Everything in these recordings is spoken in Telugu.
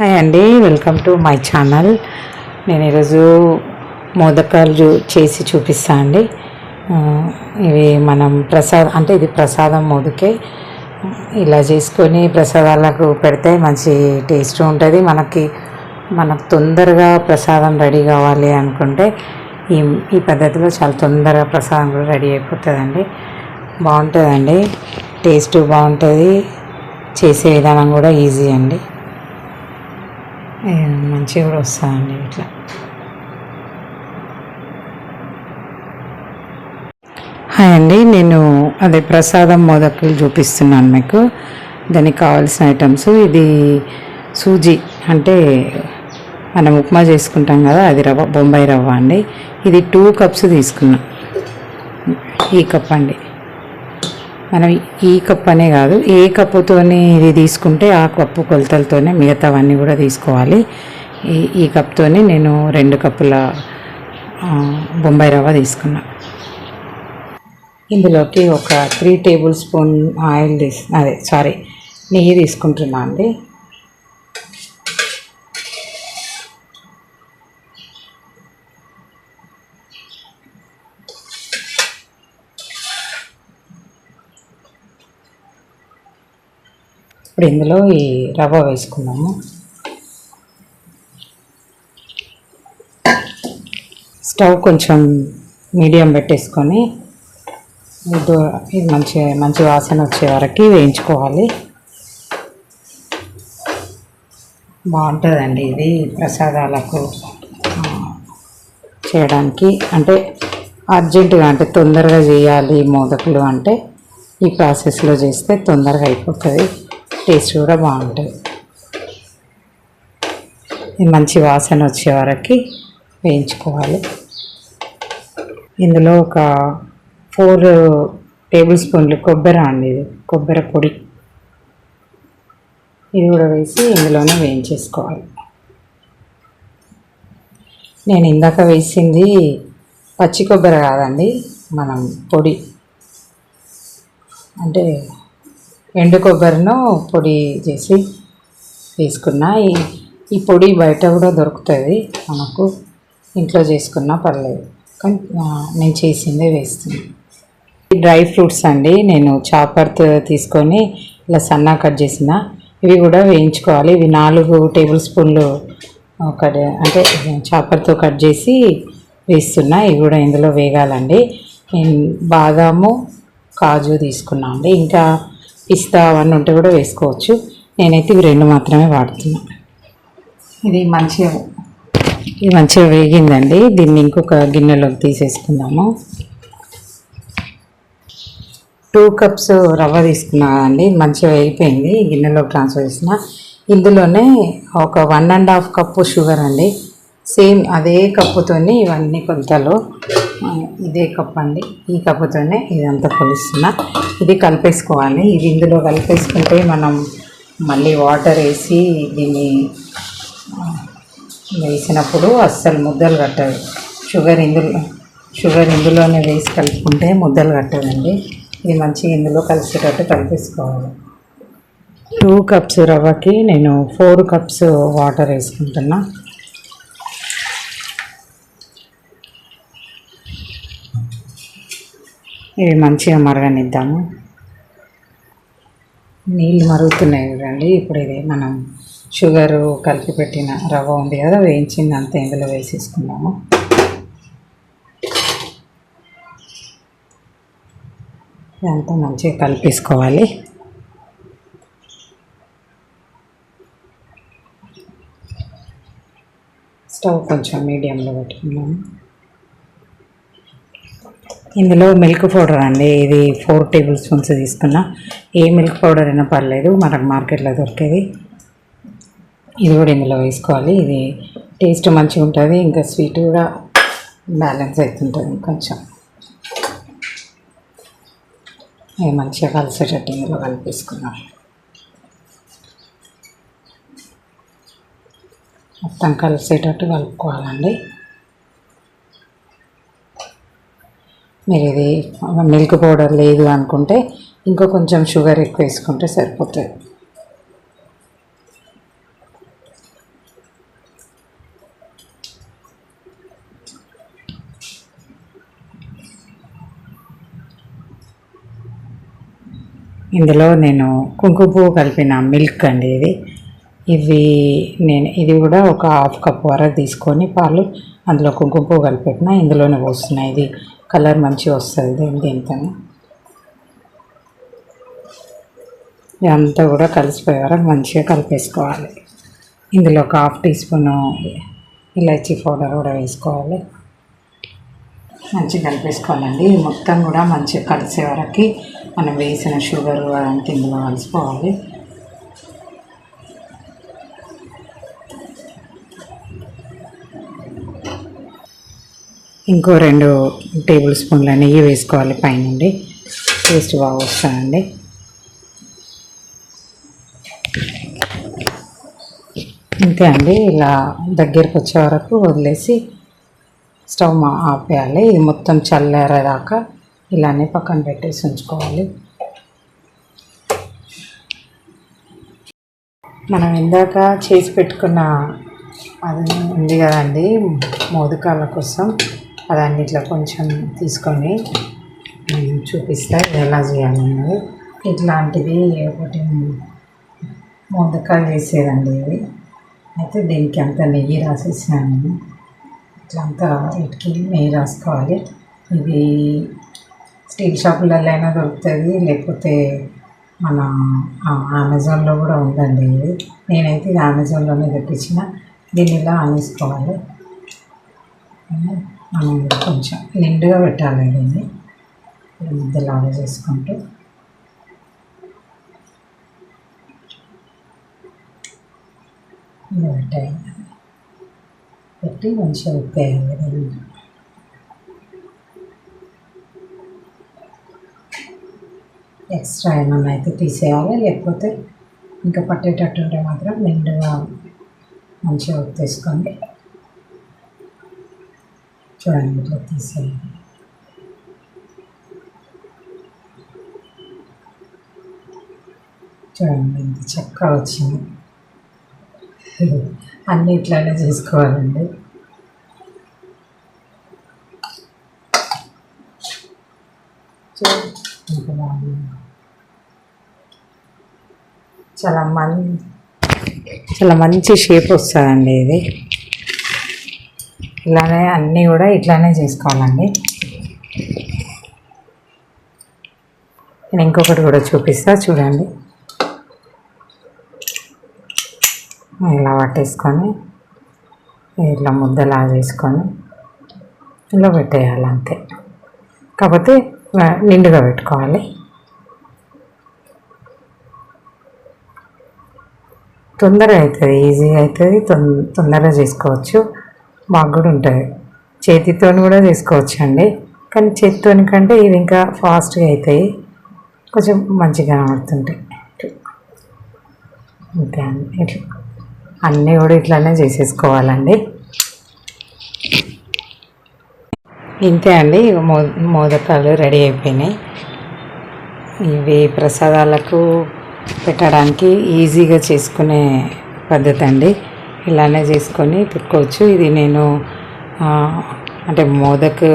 హాయ్ అండి వెల్కమ్ టు మై ఛానల్. నేను ఈరోజు మోదకాలు చూ- చేసి చూపిస్తా అండి. ఇవి మనం ప్రసాద్ అంటే ఇది ప్రసాదం మోదకే. ఇలా చేసుకొని ప్రసాదాలకు పెడితే మంచి టేస్ట్ ఉంటుంది. మనకి మనకు తొందరగా ప్రసాదం రెడీ కావాలి అనుకుంటే ఈ ఈ పద్ధతిలో చాలా తొందరగా ప్రసాదం కూడా రెడీ అయిపోతుందండి. బాగుంటుందండి. టేస్ట్ బాగుంటుంది. చేసే విధానం కూడా ఈజీ అండి. మంచిగా కూడా వస్తుందండి ఇట్లా. హాయ్ అండి నేను అదే ప్రసాదం మోదకులు చూపిస్తున్నాను మీకు. దానికి కావాల్సిన ఐటమ్స్ ఇది సూజీ అంటే మనం ఉప్మా చేసుకుంటాం కదా అది రవ్వ బొంబాయి రవ్వ అండి. ఇది టూ కప్స్ తీసుకున్నాం. ఈ కప్ అండి. మనం ఈ కప్ అనే కాదు ఏ కప్పుతోనే ఇది తీసుకుంటే ఆ కప్పు కొలతలతోనే మిగతావన్నీ కూడా తీసుకోవాలి. ఈ ఈ కప్తోనే నేను రెండు కప్పుల బొంబాయి రవ్వ తీసుకున్నా. ఇందులోకి ఒక త్రీ టేబుల్ స్పూన్ ఆయిల్ తీసు అదే సారీ నెయ్యి తీసుకుంటున్నా అండి. ఇప్పుడు ఇందులో ఈ రవ్వ వేసుకున్నాము స్టవ్ కొంచెం మీడియం పెట్టేసుకొని ఇది మంచి మంచి వాసన వచ్చే వరకు వేయించుకోవాలి. బాగుంటుందండి ఇది ప్రసాదాలకు చేయడానికి. అంటే అర్జెంటుగా అంటే తొందరగా చేయాలి మోదకులు అంటే ఈ ప్రాసెస్లో చేస్తే తొందరగా అయిపోతుంది. టేస్ట్ కూడా బాగుంటుంది మంచి వాసన వచ్చే వరకు వేయించుకోవాలి. ఇందులో ఒక ఫోర్ టేబుల్ స్పూన్లు కొబ్బరి అండి ఇది కొబ్బరి పొడి. ఇది కూడా వేసి ఇందులోనే వేయించేసుకోవాలి. నేను ఇందాక వేసింది పచ్చి కొబ్బరి కాదండి మనం పొడి. అంటే ఎండు కొబ్బరిను పొడి చేసి వేసుకున్నా ఈ ఈ పొడి బయట కూడా దొరుకుతుంది మనకు. ఇంట్లో చేసుకున్నా పర్లేదు. కానీ నేను చేసిందే వేస్తున్నాను డ్రై ఫ్రూట్స్ అండి నేను చాపర్తో తీసుకొని ఇలా సన్నా కట్ చేసిన. ఇవి కూడా వేయించుకోవాలి. ఇవి నాలుగు టేబుల్ స్పూన్లు కట్ అంటే చాపర్తో కట్ చేసి వేస్తున్నా. ఇవి కూడా ఇందులో వేగాలండి. నేను బాదాము కాజు తీసుకున్నా అండి. ఇంకా పిస్తా అవన్నీ ఉంటే కూడా వేసుకోవచ్చు. నేనైతే ఇవి రెండు మాత్రమే వాడుతున్నా. ఇది మంచిగా ఇది మంచిగా వేగిందండి. దీన్ని ఇంకొక గిన్నెలోకి తీసేసుకుందాము. టూ కప్స్ రవ్వ తీసుకున్నా అండి మంచిగా వేగిపోయింది. గిన్నెలోకి ట్రాన్స్ఫర్ చేసిన. ఇందులోనే ఒక one and half cup sugar అండి. సేమ్ అదే కప్పుతోని ఇవన్నీ కొలతలు. ఇదే కప్ అండి. ఈ కప్పుతోనే ఇదంతా కొలుస్తున్నా. ఇది కలిపేసుకోవాలి. ఇది ఇందులో కలిపేసుకుంటే మనం మళ్ళీ వాటర్ వేసి దీన్ని వేసినప్పుడు అస్సలు ముద్దలు కట్టదు. షుగర్ ఇందులో షుగర్ ఇందులోనే వేసి కలుపుకుంటే ముద్దలు కట్టదండి. ఇది మంచిగా ఇందులో కలిసేటట్టు కలిపేసుకోవాలి. టూ కప్స్ రవ్వకి నేను ఫోర్ కప్స్ వాటర్ వేసుకుంటున్నా. ఇవి మంచిగా మరగనిద్దాము. నీళ్ళు మరుగుతున్నాయి చూడండి. ఇప్పుడు ఇది మనం షుగరు కలిపి పెట్టిన రవ్వ ఉంది కదా వేయించింది అంతా ఇందులో వేసేసుకున్నాము ఇదంతా మంచిగా కలిపేసుకోవాలి. స్టవ్ కొంచెం మీడియంలో పెట్టుకున్నాము ఇందులో మిల్క్ పౌడర్ అండి. ఇది ఫోర్ టేబుల్ స్పూన్స్ తీసుకున్నా. ఏ మిల్క్ పౌడర్ అయినా పర్లేదు మనకు మార్కెట్లో దొరికేది. ఇది కూడా ఇందులో వేసుకోవాలి. ఇది టేస్ట్ మంచిగా ఉంటుంది ఇంకా స్వీట్ కూడా బ్యాలెన్స్ అవుతుంటుంది కొంచెం. ఇది మంచిగా కలిసేటట్టు ఇందులో కలిపేసుకున్నాం మొత్తం కలిసేటట్టు కలుపుకోవాలండి. మీరు ఇది మిల్క్ పౌడర్ లేదు అనుకుంటే ఇంకా కొంచెం షుగర్ ఎక్కువ వేసుకుంటే సరిపోతుంది. ఇందులో నేను కుంకుమ పువ్వు కలిపిన మిల్క్ అండి ఇది. ఇవి నేను ఇది కూడా ఒక హాఫ్ కప్ వరకు తీసుకొని పాలు అందులో కుంకుమ పువ్వు కలిపెట్టిన ఇందులోనే పోస్తున్నాయి. ఇది కలర్ మంచిగా వస్తుంది దీని దీంతో ఇదంతా కూడా కలిసిపోయే వరకు మంచిగా కలిపేసుకోవాలి. ఇందులో ఒక హాఫ్ టీ స్పూను ఇలాచీ పౌడర్ కూడా వేసుకోవాలి. మంచిగా కలిపేసుకోవాలండి. మొత్తం కూడా మంచిగా కలిసే వరకు మనం వేసిన షుగర్ అదంతా ఇందులో కలిసిపోవాలి. ఇంకో రెండు టేబుల్ స్పూన్ల నెయ్యి వేసుకోవాలి పైనుండి. టేస్ట్ బాగా వస్తుందండి అంతే అండి ఇలా దగ్గరకు వచ్చే వరకు వదిలేసి స్టవ్ మా- ఆపేయాలి. ఇది మొత్తం చల్లారేదాకా ఇలానే పక్కన పెట్టేసి ఉంచుకోవాలి. మనం ఇందాక చేసి పెట్టుకున్న అది ఉంది కదండి మోదకాల కోసం. అదాన్ని ఇట్లా కొంచెం తీసుకొని చూపిస్తా ఎలా చేయాలన్నది. ఇట్లాంటిది ఒకటి మోదకాలు చేసేదండి ఇది. అయితే దీనికి అంత నెయ్యి రాసేసినాను. ఇట్లా అంతా వీటికి నెయ్యి రాసుకోవాలి. ఇది స్టీల్ షాపులలో అయినా దొరుకుతుంది లేకపోతే మన అమెజాన్లో కూడా ఉందండి ఇది. నేనైతే ఇది అమెజాన్లోనే తెప్పించిన. దీన్ని ఇలా అనేసుకోవాలి. కొంచెం నిండుగా పెట్టాలి దీన్ని. ముద్దలాగా చేసుకుంటూ. ఇలా పెట్టాయి పెట్టి మంచిగా ఉప్పేయాలి దీన్ని. ఎక్స్ట్రా ఏమన్నా అయితే తీసేయాలి లేకపోతే ఇంకా పట్టేటట్టుంటే మాత్రం నిండుగా మంచిగా ఉప్పేసుకోండి. చూడండి ఇట్లా చూడండి ఎంత చక్కగా వచ్చింది అన్నీ ఇట్లానే చేసుకోవాలండి చాలా మంచి చాలా మంచి షేప్ వస్తుందండి ఇది ఇలానే అన్నీ కూడా ఇట్లానే చేసుకోవాలండి. నేను ఇంకొకటి కూడా చూపిస్తా చూడండి. ఇలా పట్టేసుకొని ఇట్లా ముద్దలా చేసుకొని ఇలా పెట్టేయాలి అంతే కాకపోతే నిండుగా పెట్టుకోవాలి. తొందరగా అవుతుంది ఈజీగా అవుతుంది తొం- తొందరగా చేసుకోవచ్చు. మాకు కూడా ఉంటుంది చేతితో కూడా చేసుకోవచ్చు అండి కానీ చేతితో కంటే ఇవి ఇంకా ఫాస్ట్గా అవుతాయి కొంచెం మంచిగా కనబడుతుంటాయి. అంతే అండి. ఇట్లా అన్నీ కూడా ఇట్లానే చేసేసుకోవాలండి. ఇంతే అండి. మో మోదకాలు రెడీ అయిపోయినాయి. ఇవి ప్రసాదాలకు పెట్టడానికి ఈజీగా చేసుకునే పద్ధతి అండి. ఇలానే చేసుకొని పెట్టుకోవచ్చు ఇది నేను అంటే మోదక్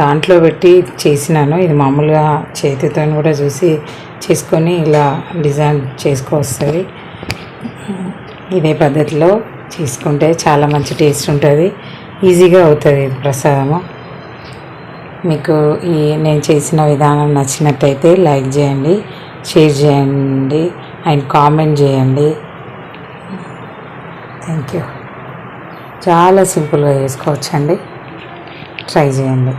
దాంట్లో పెట్టి చేసినాను. ఇది మామూలుగా చేతితో కూడా చూసి చేసుకొని ఇలా డిజైన్ చేసుకోవస్తుంది ఇదే పద్ధతిలో చేసుకుంటే చాలా మంచి టేస్ట్ ఉంటుంది. ఈజీగా అవుతుంది ఇది ప్రసాదము. మీకు ఈ నేను చేసిన విధానం నచ్చినట్టయితే లైక్ చేయండి షేర్ చేయండి అండ్ కామెంట్ చేయండి. Thank you. చాలా సింపుల్గా చేసుకోవచ్చండి. ట్రై చేయండి.